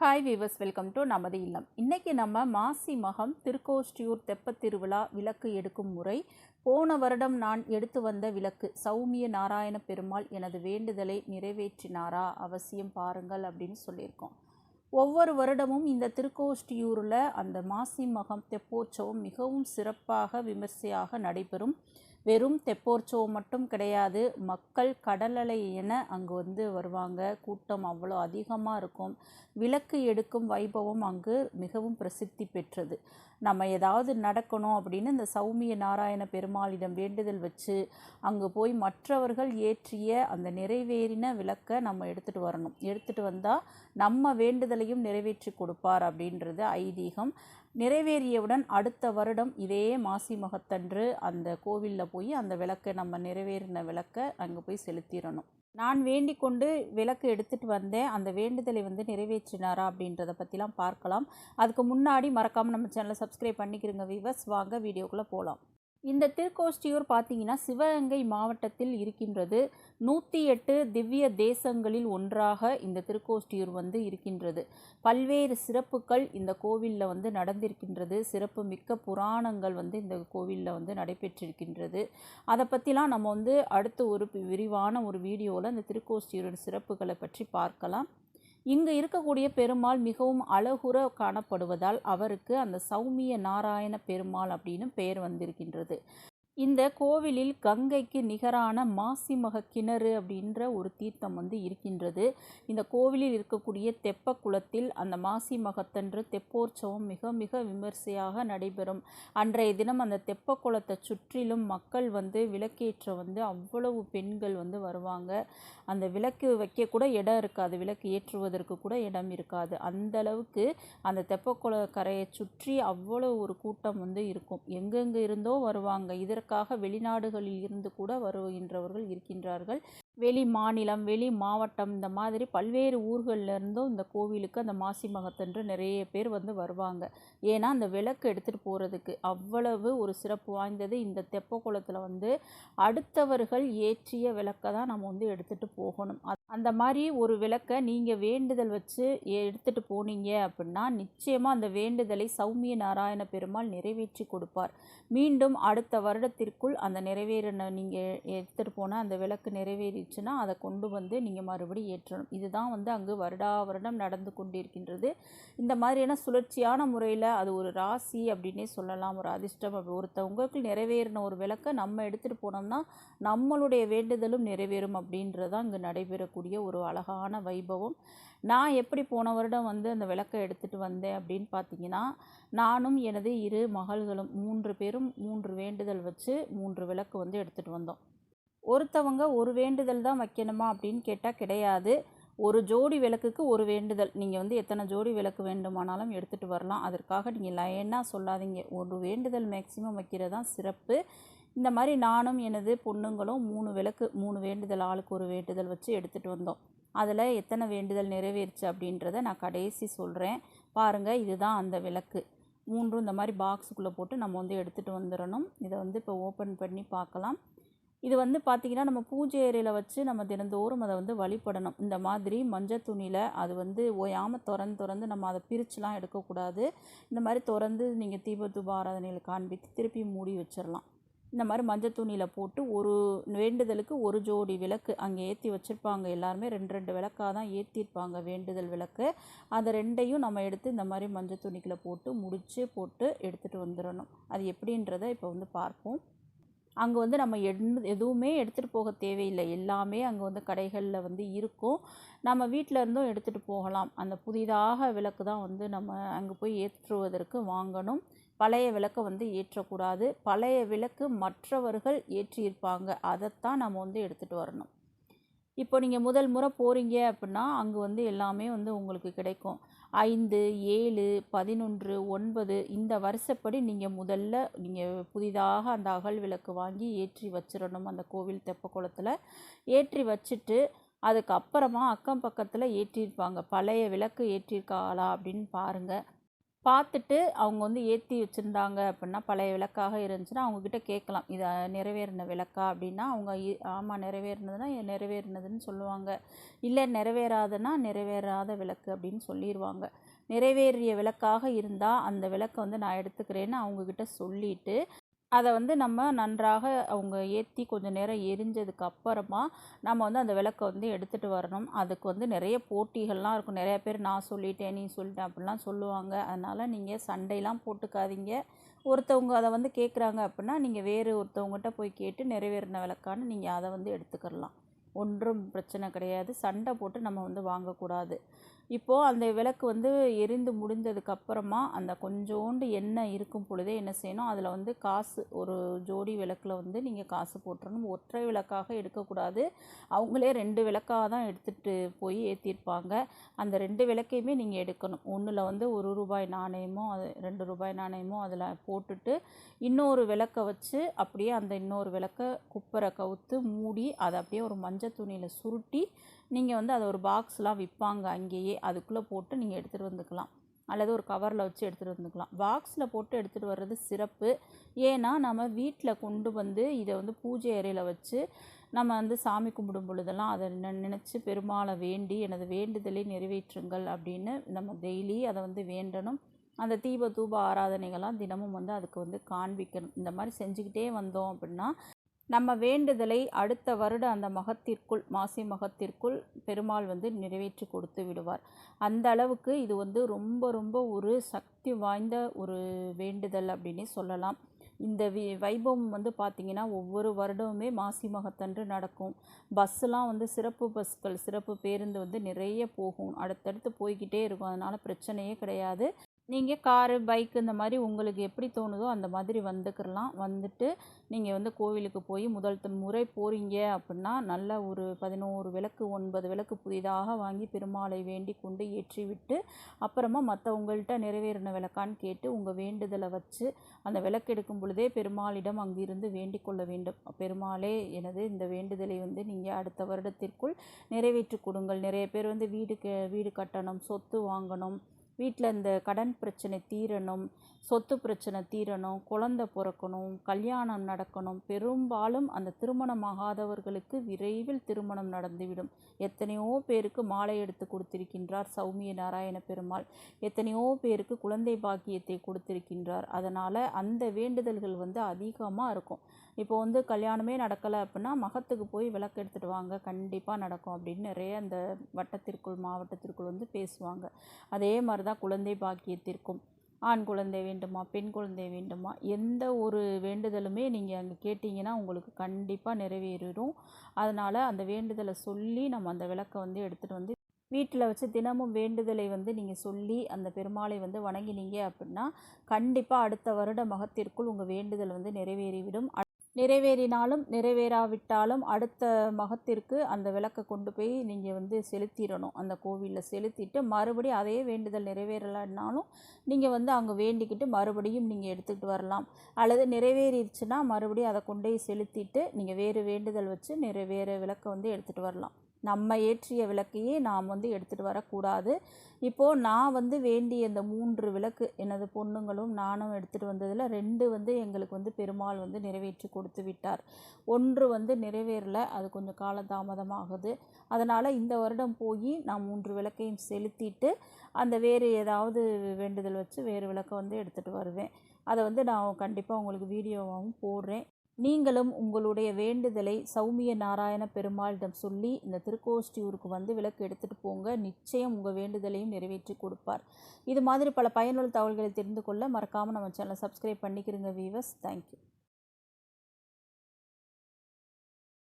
Hi viewers welcome to நமது இல்லம் இன்றைக்கி நம்ம மாசி மகம் திருக்கோஷ்டியூர் தெப்பத் திருவிழா விளக்கு எடுக்கும் முறை. போன வருடம் நான் எடுத்து வந்த விளக்கு சௌமிய நாராயண பெருமாள் எனது வேண்டுதலை நிறைவேற்றினாரா? அவசியம் பாருங்கள் அப்படின்னு சொல்லியிருக்கோம். ஒவ்வொரு வருடமும் இந்த திருக்கோஷ்டியூரில் அந்த மாசி மகம் தெப்போற்சவம் மிகவும் சிறப்பாக விமர்சையாக நடைபெறும். வெறும் தெப்போற்சவம் மட்டும் கிடையாது. மக்கள் கடலலை என அங்கு வந்து வருவாங்க. கூட்டம் அவ்வளோ அதிகமாக இருக்கும். விளக்கு எடுக்கும் வைபவம் அங்கு மிகவும் பிரசித்தி பெற்றது. நம்ம ஏதாவது நடக்கணும் அப்படின்னு இந்த சௌமிய நாராயண பெருமாளிடம் வேண்டுதல் வச்சு அங்கே போய் மற்றவர்கள் ஏற்றிய அந்த நிறைவேறின விளக்கை நம்ம எடுத்துகிட்டு வரணும். எடுத்துகிட்டு வந்தால் நம்ம வேண்டுதலையும் நிறைவேற்றி கொடுப்பார் அப்படின்றது ஐதீகம். நிறைவேறியவுடன் அடுத்த வருடம் இதே மாசி மகத்தன்று அந்த கோவிலில் போய் அந்த விளக்கை நம்ம நிறைவேறின விளக்கை அங்கே போய் செலுத்திடணும். நான் வேண்டி கொண்டு விளக்கு எடுத்துகிட்டு வந்தேன். அந்த வேண்டுதலை வந்து நிறைவேற்றினாரா அப்படின்றத பற்றிலாம் பார்க்கலாம். அதுக்கு முன்னாடி மறக்காமல் நம்ம சேனலை சப்ஸ்கிரைப் பண்ணிக்கிறோங்க வீவர்ஸ் வாங்க வீடியோக்குள்ளே போகலாம் இந்த திருக்கோஷ்டியூர் பார்த்தீங்கன்னா சிவகங்கை மாவட்டத்தில் இருக்கின்றது. நூற்றி எட்டு திவ்ய தேசங்களில் ஒன்றாக இந்த திருக்கோஷ்டியூர் வந்து இருக்கின்றது. பல்வேறு சிறப்புகள் இந்த கோவிலில் வந்து நடந்திருக்கின்றது. சிறப்பு மிக்க புராணங்கள் வந்து இந்த கோவிலில் வந்து நடைபெற்றிருக்கின்றது. அதை பற்றிலாம் நம்ம வந்து அடுத்து ஒரு விரிவான ஒரு வீடியோவில் இந்த திருக்கோஷ்டியூரோட சிறப்புகளை பற்றி பார்க்கலாம். இங்கு இருக்கக்கூடிய பெருமாள் மிகவும் அழகுற காணப்படுவதால் அவருக்கு அந்த சௌமிய நாராயண பெருமாள் அப்படின்னு பெயர் வந்திருக்கின்றது. இந்த கோவிலில் கங்கைக்கு நிகரான மாசிமக கிணறு அப்படின்ற ஒரு தீர்த்தம் வந்து இருக்கின்றது. இந்த கோவிலில் இருக்கக்கூடிய தெப்ப குளத்தில் அந்த மாசி மகத்தன்று தெப்போற்சவம் மிக மிக விமர்சையாக நடைபெறும். அன்றைய தினம் அந்த தெப்ப குளத்தை சுற்றிலும் மக்கள் வந்து விளக்கேற்ற வந்து அவ்வளவு பெண்கள் வந்து வருவாங்க. அந்த விளக்கு வைக்க கூட இடம் இருக்காது. விளக்கு ஏற்றுவதற்கு கூட இடம் இருக்காது. அந்த அளவுக்கு அந்த தெப்பக்குள கரையை சுற்றி அவ்வளோ ஒரு கூட்டம் வந்து இருக்கும். எங்கெங்கே இருந்தோ வருவாங்க. இதற்கு இதற்காக வெளிநாடுகளில் இருந்து கூட வருகின்றவர்கள் இருக்கின்றார்கள். வெளி மாநிலம் வெளி மாவட்டம் இந்த மாதிரி பல்வேறு ஊர்களிலிருந்தும் இந்த கோவிலுக்கு அந்த மாசி மகத்தன்று நிறைய பேர் வந்து வருவாங்க. ஏன்னா அந்த விளக்கு எடுத்துகிட்டு போகிறதுக்கு அவ்வளவு ஒரு சிறப்பு வாய்ந்தது. இந்த தெப்ப குளத்தில் வந்து அடுத்தவர்கள் ஏற்றிய விளக்கை தான் நம்ம வந்து எடுத்துகிட்டு போகணும். அந்த மாதிரி ஒரு விளக்கை நீங்கள் வேண்டுதல் வச்சு எடுத்துகிட்டு போனீங்க அப்படின்னா நிச்சயமாக அந்த வேண்டுதலை சௌமிய நாராயண பெருமாள் நிறைவேற்றி கொடுப்பார். மீண்டும் அடுத்த வருடத்திற்குள் அந்த நிறைவேறின நீங்கள் எடுத்துகிட்டு போனால் அந்த விளக்கு நிறைவேறிச்சுன்னா அதை கொண்டு வந்து நீங்கள் மறுபடியும் ஏற்றணும். இதுதான் வந்து அங்கு வருடா வருடம் நடந்து கொண்டிருக்கின்றது. இந்த மாதிரியான சுழற்சியான முறையில் அது ஒரு ராசி அப்படின்னே சொல்லலாம் ஒரு அதிர்ஷ்டம் அப்படி. ஒருத்தவங்களுக்கு நிறைவேறின ஒரு விளக்கை நம்ம எடுத்துகிட்டு போனோம்னா நம்மளுடைய வேண்டுதலும் நிறைவேறும் அப்படின்றதான் இங்கே நடைபெறக்கூடிய ஒரு அழகான வைபவம். நான் எப்படி போன வருடம் வந்து அந்த விளக்கை எடுத்துகிட்டு வந்தேன் அப்படின்னு பார்த்தீங்கன்னா நானும் எனது இரு மகள்களும் மூன்று பேரும் மூன்று வேண்டுதல் வச்சு மூன்று விளக்கு வந்து எடுத்துகிட்டு வந்தோம். ஒருத்தவங்க ஒரு வேண்டுதல் தான் வைக்கணுமா அப்படின்னு கேட்டால் கிடையாது. ஒரு ஜோடி விளக்குக்கு ஒரு வேண்டுதல். நீங்கள் வந்து எத்தனை ஜோடி விளக்கு வேண்டுமானாலும் எடுத்துகிட்டு வரலாம். அதற்காக நீங்கள் லைனாக சொல்லாதீங்க. ஒரு வேண்டுதல் மேக்சிமம் வைக்கிறது தான் சிறப்பு. இந்த மாதிரி நானும் எனது பொண்ணுங்களும் மூணு விளக்கு மூணு வேண்டுதல் ஆளுக்கு ஒரு வேண்டுதல் வச்சு எடுத்துகிட்டு வந்தோம். அதில் எத்தனை வேண்டுதல் நிறைவேறுச்சு அப்படின்றத நான் கடைசி சொல்கிறேன் பாருங்கள் இதுதான் அந்த விளக்கு. மூன்றும் இந்த மாதிரி பாக்ஸுக்குள்ளே போட்டு நம்ம வந்து எடுத்துகிட்டு வந்துடணும். இதை வந்து இப்போ ஓப்பன் பண்ணி பார்க்கலாம். இது வந்து பார்த்திங்கன்னா நம்ம பூஜை ஏரியில் வச்சு நம்ம தினந்தோறும் அதை வந்து வழிபடணும். இந்த மாதிரி மஞ்சள் துணியில் அது வந்து ஓயாமல் திறந்து திறந்து நம்ம அதை பிரிச்சுலாம் எடுக்கக்கூடாது. இந்த மாதிரி திறந்து நீங்கள் தீப தூப ஆராதனையில் காண்பித்து திருப்பி மூடி வச்சிடலாம் இந்த மாதிரி மஞ்சள் துணியில் போட்டு ஒரு வேண்டுதலுக்கு ஒரு ஜோடி விளக்கு அங்கே ஏற்றி வச்சுருப்பாங்க. எல்லாருமே ரெண்டு ரெண்டு விளக்காக தான் ஏற்றிருப்பாங்க வேண்டுதல் விளக்கு. அதை ரெண்டையும் நம்ம எடுத்து இந்த மாதிரி மஞ்சள் துணிக்கில் போட்டு முடித்து போட்டு எடுத்துகிட்டு வந்துடணும் அது எப்படின்றத இப்போ வந்து பார்ப்போம். அங்கே வந்து நம்ம எடு எதுவுமே எடுத்துகிட்டு போக தேவையில்லை. எல்லாமே அங்கே வந்து கடைகளில் வந்து இருக்கும். நம்ம வீட்டில் இருந்தும் எடுத்துகிட்டு போகலாம். அந்த புதிதாக விளக்கு தான் வந்து நம்ம அங்கே போய் ஏற்றுவதற்கு வாங்கணும். பழைய விளக்கை வந்து ஏற்றக்கூடாது. பழைய விளக்கு மற்றவர்கள் ஏற்றியிருப்பாங்க. அதைத்தான் நம்ம வந்து எடுத்துகிட்டு வரணும். இப்போ நீங்கள் முதல் முறை போகிறீங்க அப்படின்னா அங்கே வந்து எல்லாமே வந்து உங்களுக்கு கிடைக்கும். ஐந்து ஏழு பதினொன்று ஒன்பது இந்த வருஷப்படி நீங்கள் முதல்ல நீங்கள் புதிதாக அந்த அகல் விளக்கு வாங்கி ஏற்றி வச்சிடணும் அந்த கோவில் தெப்ப குளத்தில். ஏற்றி வச்சுட்டு அதுக்கப்புறமா அக்கம் பக்கத்தில் ஏற்றியிருப்பாங்க பழைய விளக்கு ஏற்றியிருக்காளா அப்படின்னு பாருங்கள் பார்த்துட்டு அவங்க வந்து ஏற்றி வச்சுருந்தாங்க அப்படின்னா பழைய விளக்காக இருந்துச்சுன்னா அவங்கக்கிட்ட கேட்கலாம். இது நிறைவேறின விளக்கா அப்படின்னா அவங்க இ- ஆமாம் நிறைவேறினதுன்னா நிறைவேறினதுன்னு சொல்லுவாங்க. இல்லை நிறைவேறாதுன்னா நிறைவேறாத விளக்கு அப்படின்னு சொல்லிடுவாங்க நிறைவேறிய விளக்காக இருந்தால் அந்த விளக்கை வந்து நான் எடுத்துக்கிறேன்னு அவங்கக்கிட்ட சொல்லிவிட்டு அதை வந்து நம்ம நன்றாக அவங்க ஏற்றி கொஞ்சம் நேரம் எரிஞ்சதுக்கு அப்புறமா நம்ம வந்து அந்த விளக்கை வந்து எடுத்துகிட்டு வரணும். அதுக்கு வந்து நிறைய போட்டிகள்லாம் இருக்கும். நிறையா பேர் நான் சொல்லிட்டேன் நீ சொல்லிட்டேன் அப்படிலாம் சொல்லுவாங்க. அதனால் நீங்கள் சண்டைலாம் போட்டுக்காதீங்க. ஒருத்தவங்க அதை வந்து கேட்குறாங்க அப்படின்னா நீங்கள் வேறு ஒருத்தவங்ககிட்ட போய் கேட்டு நிறைவேறின விளக்கான்னு நீங்கள் அதை வந்து எடுத்துக்கிடலாம் ஒன்றும் பிரச்சனை கிடையாது. சண்டை போட்டு நம்ம வந்து வாங்கக்கூடாது. இப்போது அந்த விளக்கு வந்து எரிந்து முடிந்ததுக்கு அப்புறமா அந்த கொஞ்சோண்டு எண்ணெய் இருக்கும் பொழுதே என்ன செய்யணும்? அதில் வந்து காசு ஒரு ஜோடி விளக்கில் வந்து நீங்கள் காசு போட்டுறணும். ஒற்றை விளக்காக எடுக்கக்கூடாது. அவங்களே ரெண்டு விளக்காக தான் எடுத்துகிட்டு போய் ஏற்றிருப்பாங்க அந்த ரெண்டு விளக்கையுமே நீங்கள் எடுக்கணும். ஒன்றில் வந்து ஒரு ரூபாய் நாணயமோ அது ரெண்டு ரூபாய் நாணயமோ அதில் போட்டுட்டு இன்னொரு விளக்கை வச்சு அப்படியே அந்த இன்னொரு விளக்கை குப்பரை கவுத்து மூடி அதை அப்படியே ஒரு மஞ்சள் துணியில் சுருட்டி நீங்கள் வந்து அதை ஒரு பாக்ஸ்லாம் விற்பாங்க அங்கேயே அதுக்குள்ளே போட்டு நீங்கள் எடுத்துகிட்டு வந்துக்கலாம். அல்லது ஒரு கவரில் வச்சு எடுத்துகிட்டு வந்துக்கலாம். பாக்ஸில் போட்டு எடுத்துகிட்டு வர்றது சிறப்பு. ஏன்னா நம்ம வீட்டில் கொண்டு வந்து இதை வந்து பூஜை அறையில் வச்சு நம்ம வந்து சாமி கும்பிடும் பொழுதெல்லாம் அதை நினச்சி பெருமாளை வேண்டி எனது வேண்டுதலை நிறைவேற்றுங்கள் அப்படின்னு நம்ம டெய்லி அதை வந்து வேண்டணும். அந்த தீப தூப ஆராதனைகள்லாம் தினமும் வந்து அதுக்கு வந்து காண்பிக்கணும். இந்த மாதிரி செஞ்சுக்கிட்டே வந்தோம் அப்படின்னா நம்ம வேண்டுதலை அடுத்த வருட அந்த மகத்திற்குள் மாசி மகத்திற்குள் பெருமாள் வந்து நிறைவேற்றி கொடுத்து விடுவார். அந்த அளவுக்கு இது வந்து ரொம்ப ரொம்ப ஒரு சக்தி வாய்ந்த ஒரு வேண்டுதல் அப்படின்னே சொல்லலாம். இந்த வி வைபவம் வந்து பார்த்திங்கன்னா ஒவ்வொரு வருடமுமே மாசி மகத்தன்று நடக்கும். பஸ்ஸெலாம் வந்து சிறப்பு பஸ்கள் சிறப்பு பேருந்து வந்து நிறைய போகும். அடுத்தடுத்து போய்கிட்டே இருக்கும். அதனால் பிரச்சனையே கிடையாது. நீங்கள் காரு பைக் இந்த மாதிரி உங்களுக்கு எப்படி தோணுதோ அந்த மாதிரி வந்துக்கிறலாம் வந்துட்டு நீங்கள் வந்து கோவிலுக்கு போய் முதல் முறை போகிறீங்க அப்படின்னா நல்ல ஒரு பதினோரு விளக்கு ஒன்பது விளக்கு புதிதாக வாங்கி பெருமாளை வேண்டி கொண்டு ஏற்றி விட்டு அப்புறமா மற்றவங்கள்ட்ட நிறைவேறின விளக்கான்னு கேட்டு உங்கள் வேண்டுதலை வச்சு அந்த விளக்கு எடுக்கும் பொழுதே பெருமாளிடம் அங்கிருந்து வேண்டிக் கொள்ள வேண்டும். பெருமாளே எனது இந்த வேண்டுதலை வந்து நீங்கள் அடுத்த வருடத்திற்குள் நிறைவேற்றி கொடுங்கள். நிறைய பேர் வந்து வீடு கே வீடு கட்டணும் சொத்து வாங்கணும். வீட்டில் இந்த கடன் பிரச்சனை தீரணும் சொத்து பிரச்சனை தீரணும் குழந்தை பிறக்கணும் கல்யாணம் நடக்கணும். பெரும்பாலும் அந்த திருமணமாகாதவர்களுக்கு விரைவில் திருமணம் நடந்துவிடும். எத்தனையோ பேருக்கு மாலை எடுத்து கொடுத்திருக்கின்றார் சௌமிய நாராயண பெருமாள். எத்தனையோ பேருக்கு குழந்தை பாக்கியத்தை கொடுத்திருக்கின்றார். அதனால் அந்த வேண்டுதல்கள் வந்து அதிகமாக இருக்கும். இப்போ வந்து கல்யாணமே நடக்கலை அப்படின்னா மகத்துக்கு போய் விளக்கு எடுத்துகிட்டு வாங்க கண்டிப்பாக நடக்கும் அப்படின்னு நிறைய அந்த வட்டத்திற்குள் மாவட்டத்திற்குள் வந்து பேசுவாங்க. அதே மாதிரி தான் குழந்தை பாக்கியத்திற்கும். ஆண் குழந்தை வேண்டுமா பெண் குழந்தை வேண்டுமா எந்த ஒரு வேண்டுதலுமே நீங்கள் அங்கே கேட்டிங்கன்னா உங்களுக்கு கண்டிப்பாக நிறைவேறிடும். அதனால் அந்த வேண்டுதலை சொல்லி நம்ம அந்த விளக்கை வந்து எடுத்துகிட்டு வந்து வீட்டில் வச்சு தினமும் வேண்டுதலை வந்து நீங்கள் சொல்லி அந்த பெருமாளை வந்து வணங்கினீங்க அப்படின்னா கண்டிப்பாக அடுத்த வருட மகத்திற்குள் உங்கள் வேண்டுதல் வந்து நிறைவேறிவிடும். நிறைவேறினாலும் நிறைவேறாவிட்டாலும் அடுத்த மகத்திற்கு அந்த விளக்கை கொண்டு போய் நீங்கள் வந்து செலுத்திடணும். அந்த கோவிலில் செலுத்திட்டு மறுபடியும் அதே வேண்டுதல் நிறைவேறலைன்னாலும் நீங்கள் வந்து அங்கே வேண்டிக்கிட்டு மறுபடியும் நீங்கள் எடுத்துக்கிட்டு வரலாம். அல்லது நிறைவேறிடுச்சுன்னா மறுபடியும் அதை கொண்டு போய் செலுத்திட்டு நீங்கள் வேறு வேண்டுதல் வச்சு நிறைவேற விளக்கை வந்து எடுத்துகிட்டு வரலாம். நம்ம ஏற்றிய விளக்கையே நாம் வந்து எடுத்துகிட்டு வரக்கூடாது. இப்போது நான் வந்து வேண்டிய இந்த மூன்று விளக்கு எனது பொண்ணுங்களும் நானும் எடுத்துகிட்டு வந்ததில் ரெண்டு வந்து எங்களுக்கு வந்து பெருமாள் வந்து நிறைவேற்றி கொடுத்து விட்டார். ஒன்று வந்து நிறைவேறல அது கொஞ்சம் காலதாமதமாகுது. அதனால் இந்த வருடம் போய் நான் மூன்று விளக்கையும் செலுத்திட்டு அந்த வேறு ஏதாவது வேண்டுதல் வச்சு வேறு விளக்கை வந்து எடுத்துகிட்டு வருவேன். அதை வந்து நான் கண்டிப்பாக உங்களுக்கு வீடியோவாகவும் போடுறேன். நீங்களும் உங்களுடைய வேண்டுதலை சௌமிய நாராயண பெருமாளிடம் சொல்லி இந்த திருக்கோஷ்டியூருக்கு வந்து விளக்கு எடுத்துகிட்டு போங்க. நிச்சயம் உங்கள் வேண்டுதலையும் நிறைவேற்றி கொடுப்பார். இது மாதிரி பல பயனுள்ள தகவல்களை தெரிந்து கொள்ள மறக்காமல் நம்ம சேனலை சப்ஸ்கிரைப் பண்ணிக்கிறோங்க வீவர்ஸ் தேங்க்யூ